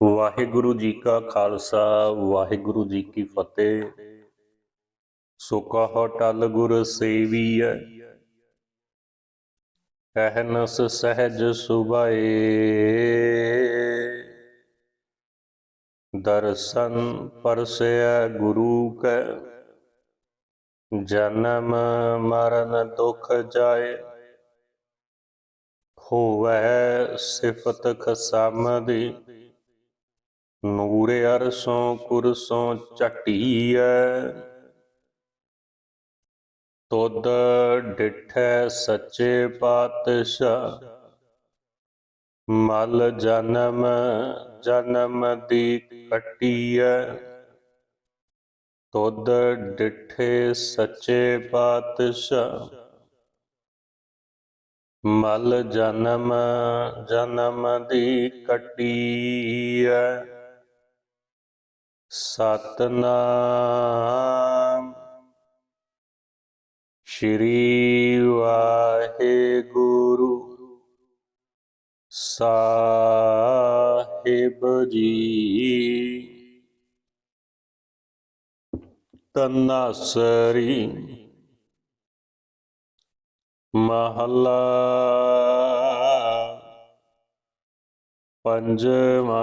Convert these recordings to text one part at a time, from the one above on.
ਵਾਹਿਗੁਰੂ ਜੀ ਕਾ ਖਾਲਸਾ, ਵਾਹਿਗੁਰੂ ਜੀ ਕੀ ਫਤਿਹ। ਸੋ ਕਹੋ ਟਲ ਗੁਰ ਸੇਵੀਐ ਅਹਨਸ ਸਹਿਜ ਸੁਭਾਏ। ਦਰਸ਼ਨ ਪਰਸੈ ਗੁਰੂ ਕੈ, ਜਨਮ ਮਰਨ ਦੁਖ ਜਾਏ। ਹੋਵੈ ਸਿਫਤ ਖਸਮ ਦੀ ਨੂਰ ਅਰਸੋਂ ਕੁਰਸੋਂ ਝਟੀਐ। ਤੁਧ ਡਿਠੈ ਸੱਚੇ ਪਾਤਸ਼ਾਹ। ਮਲ ਜਨਮ ਜਨਮ ਦੀ ਕਟੀਐ। ਤੁਧ ਡਿਠੇ ਸੱਚੇ ਪਾਤਸ਼ਾਹ। ਮਲ ਜਨਮ ਜਨਮ ਦੀ ਕਟੀਐ। ਸਤਨਾਮ। ਸ਼੍ਰੀ ਵਾਹਿਗੁਰੂ ਸਾਹਿਬ ਜੀ। ਤਨਾਸਰੀ ਮਹਲਾ ਪੰਜਵਾ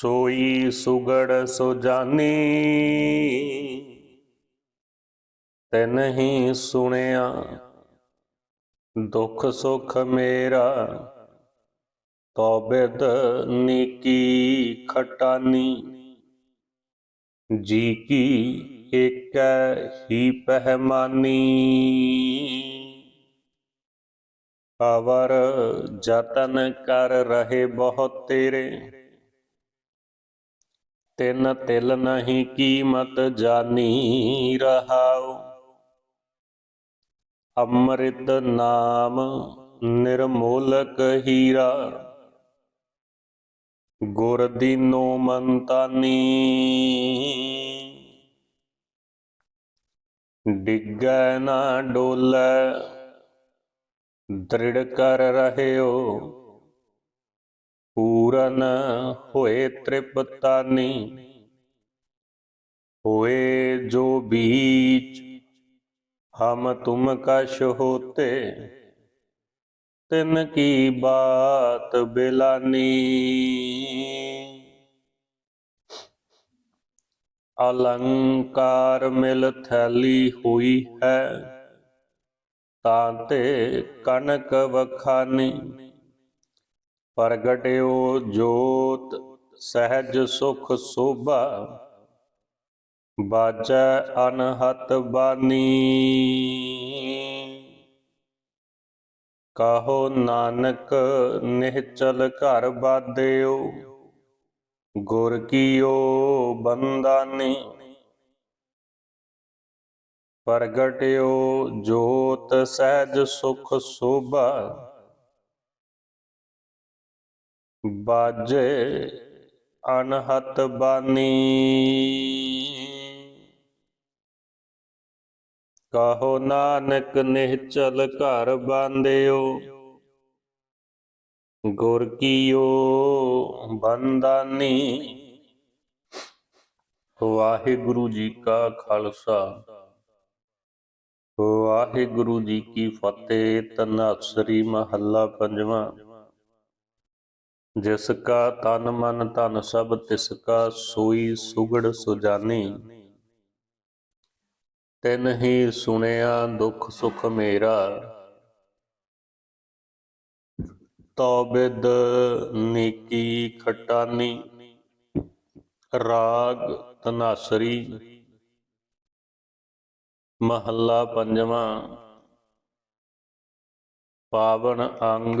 ਸੋਈ ਸੁਗੜ ਸੁਜਾਨੀ ਤੈਨ ਹੀ ਸੁਣਿਆ, ਦੁਖ ਸੁਖ ਮੇਰਾ, ਤੋ ਨੀਕੀ ਖਟਾਨੀ। ਜੀ ਕੀ ਏਕੈ ਹੀ ਪਹਿਮਾਨੀ। ਅਵਰ ਜਤਨ ਕਰ ਰਹੇ ਬਹੁਤ ਤੇਰੇ ਤਿੰਨ ਤਿਲ ਨਹੀਂ ਕੀਮਤ ਜਾਨੀ ਰਹਾਉ। ਅੰਮ੍ਰਿਤ ਨਾਮ ਨਿਰਮੋਲਕ ਹੀਰਾ। ਗੁਰ ਦੀਨੋ ਮੰਤਾਨੀ ਡਿੱਗੈ ਨਾ ਡੋਲੈ ਦ੍ਰਿੜ ਕਰ ਰਹਿਓ। ਪੂਰਨ ਹੋਏ ਤ੍ਰਿਪਤਾਨੀ, ਹੋਏ ਜੋ ਬੀਚ ਹਮ ਤੁਮ ਕਸ਼ ਹੋਤੇ, ਤਿਨ ਕੀ ਬਾਤ ਬਿਲਾਨੀ। ਅਲੰਕਾਰ ਮਿਲ ਥੈਲੀ ਹੋਈ ਹੈ, ਤਾਂ ਤੇ ਕਨਕ ਵਖਾਨੀ। ਪ੍ਰਗਟਿਓ ਜੋਤ, ਸਹਿਜ ਸੁਖ ਸੋਭਾ। ਬਾਜੈ ਅਨਹਤ ਬਾਨੀ। ਕਾਹੋ ਨਾਨਕ, ਨਿਹਚਲ ਘਰ ਬਾਦਿਓ ਗੁਰ ਕੀਓ ਬੰਦਾਨੀ ਪ੍ਰਗਟਿਓ ਜੋਤ, ਸਹਿਜ ਸੁਖ ਸੋਭਾ। ਬਾਜੇ ਅਨਹਤ ਬਾਨੀ। ਕਹੋ ਨਾਨਕ ਨਿਹਚਲ ਘਰ ਬਾਂਧਿਓ ਗੁਰ ਕੀਓ ਬੰਦਾਨੀ। ਵਾਹਿਗੁਰੂ ਜੀ ਕਾ ਖਾਲਸਾ, ਵਾਹਿਗੁਰੂ ਜੀ ਕੀ ਫਤਿਹ। ਤਨਾਸਰੀ ਮਹੱਲਾ ਪੰਜਵਾਂ। ਜਿਸ ਕਾ ਤਨ ਮਨ ਧਨ ਸਭ, ਤਿਸ ਕਾ ਸੋਈ ਸੁਗੜ ਸੁਜਾਨੀ। ਤਿਨ ਹੀ ਸੁਣਿਆ ਦੁਖ ਸੁਖ ਮੇਰਾ। ਤੋ ਨੀਕੀ ਖਟਾਨੀ। ਰਾਗ ਤਨਾਸਰੀ। ਮਹੱਲਾ ਪੰਜਵਾਂ। ਪਾਵਨ ਅੰਗ